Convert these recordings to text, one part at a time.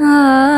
啊。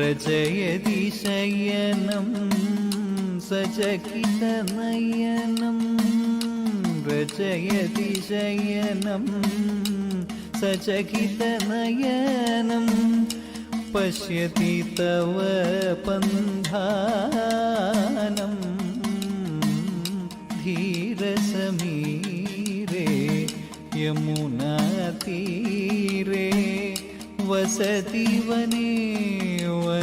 रजयदिशयनं सजकितनयनं रजयदिशयनं सजकितनयनं पश्यति तव समीरे यमुना तीरे वसति वने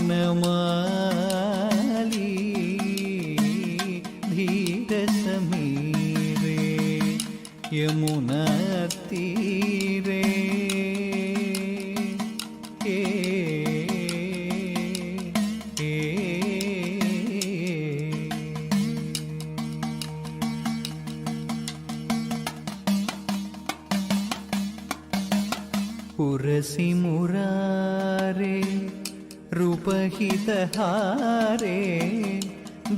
यमुना ती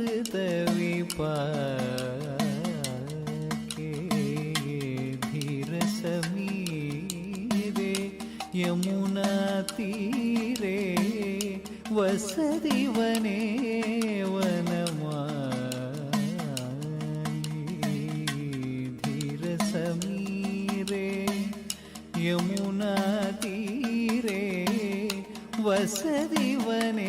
हृदविपाके धीरसमीरे यमुनातीरे वसति वने वनमा धीरसमीरे यमुनातीरे वसति वने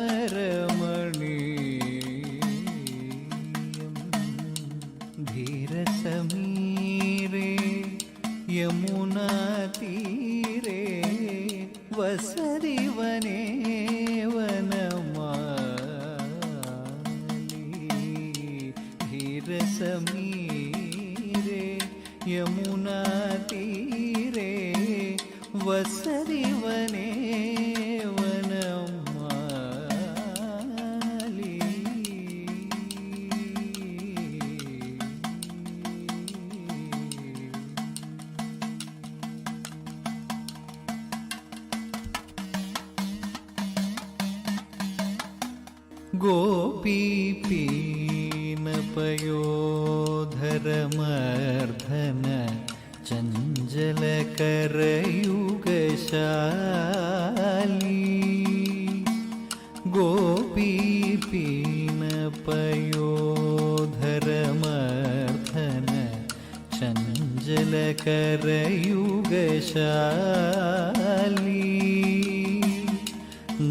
मीरे यमुना तीरे वसरि वने गोपी पी പയോധരമർദ്ധന ചഞ്ചലകരയുഗശാലി ഗോപീപീണ പയോധരമർദ്ധന ചഞ്ചലകരയുഗശാലി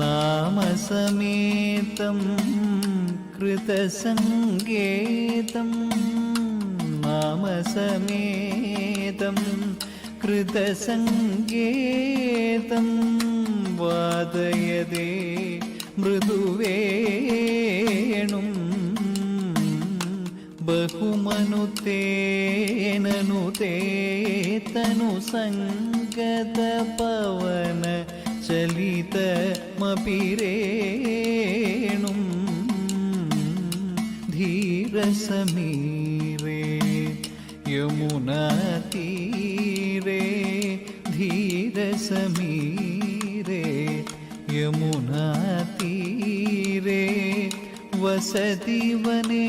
നാമസമേതം कृतसङ्केतं मम समेतं कृतसङ्केतं वादयदे मृदुवेणुं बहुमनुतेननुतेतनुसङ्गतपवन चलितमपि रे സമീരേ യമുനാ തീരേ ധീര സമീരേ യമുനാ തീരേ വസതി വനേ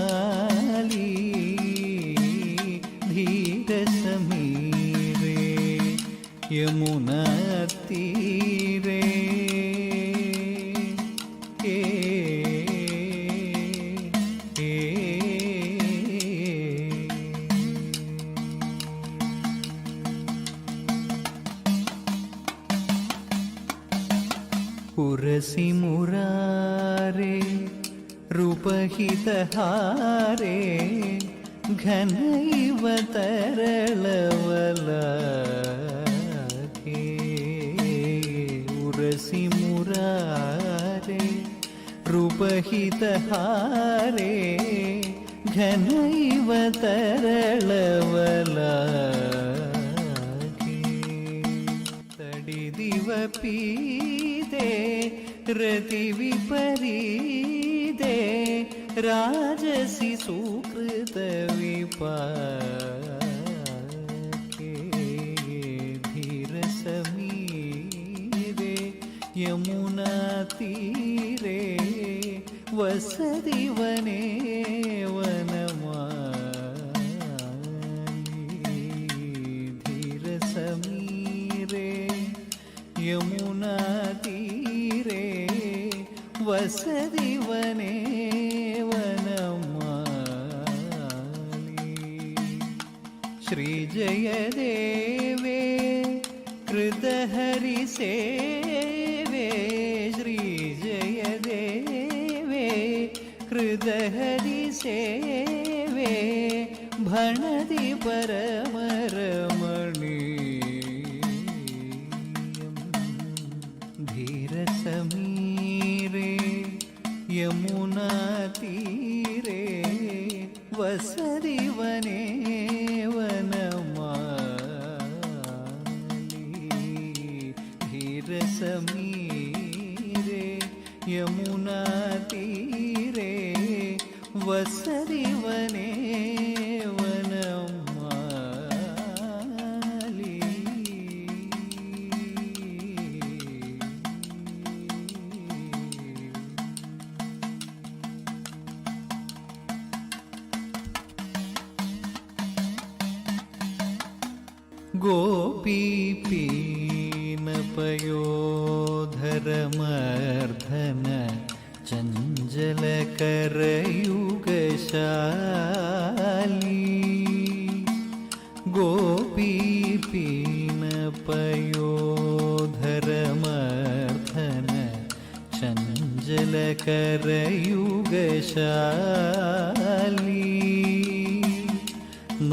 යමුන තීරේ ඒ ඒ පුරසි මුරාරේ රූපහිත හාරේ ಘನೈವ ತರಳವಲ घन उपहितहारे घनैव तरलवलाके तडिदिव पीदे रतिविपरीदे समी सुकृतविपाके यमुना यमुनातीरे വസതിവനേവന ಹೃದಯದಿ ಸೇವೆ ಭಣದಿ ಪರಮರಮಣಿ ಧೀರ ಸಮೀರೆ ಯಮುನಾ ತೀರೆ ವಸದ यमुना तीरे वसरिवने പ്രാർത്ഥന ചഞ്ചല കരയുഗശാലി ഗോപി പീണപയോധരമർത്ഥന ചഞ്ചല കരയുഗശാലി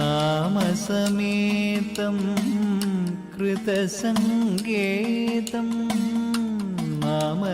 നാമസമേതം कृतसङ्गेतम्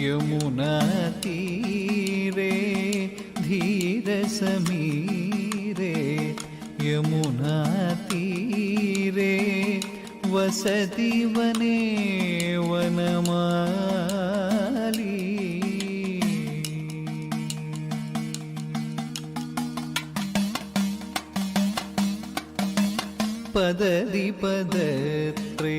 यमुना तीरे धीर समीरे यमुना तीरे वसति वने वनमाली पदरी पदत्रे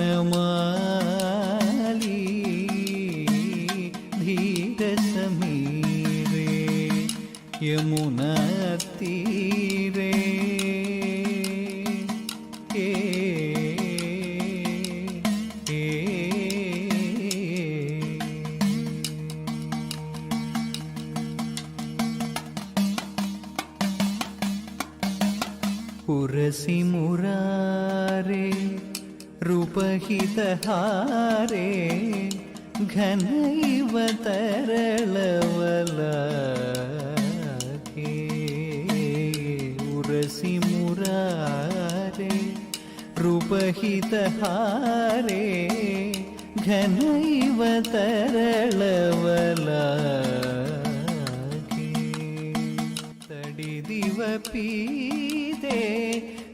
हारे रूपहितहारे घन इव तरलवलाके उरसि मुरारे रूपहितहारे घन तड़ी दिव पी दे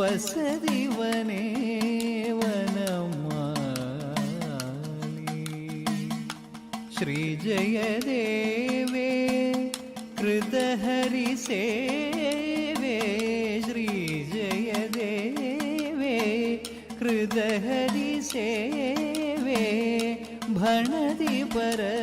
வசதி வனேவனமாலி ஸ்ரீஜயதேவே கிருதஹரி சேவே ஸ்ரீஜயதேவே கிருதஹரி சேவே भणदि पर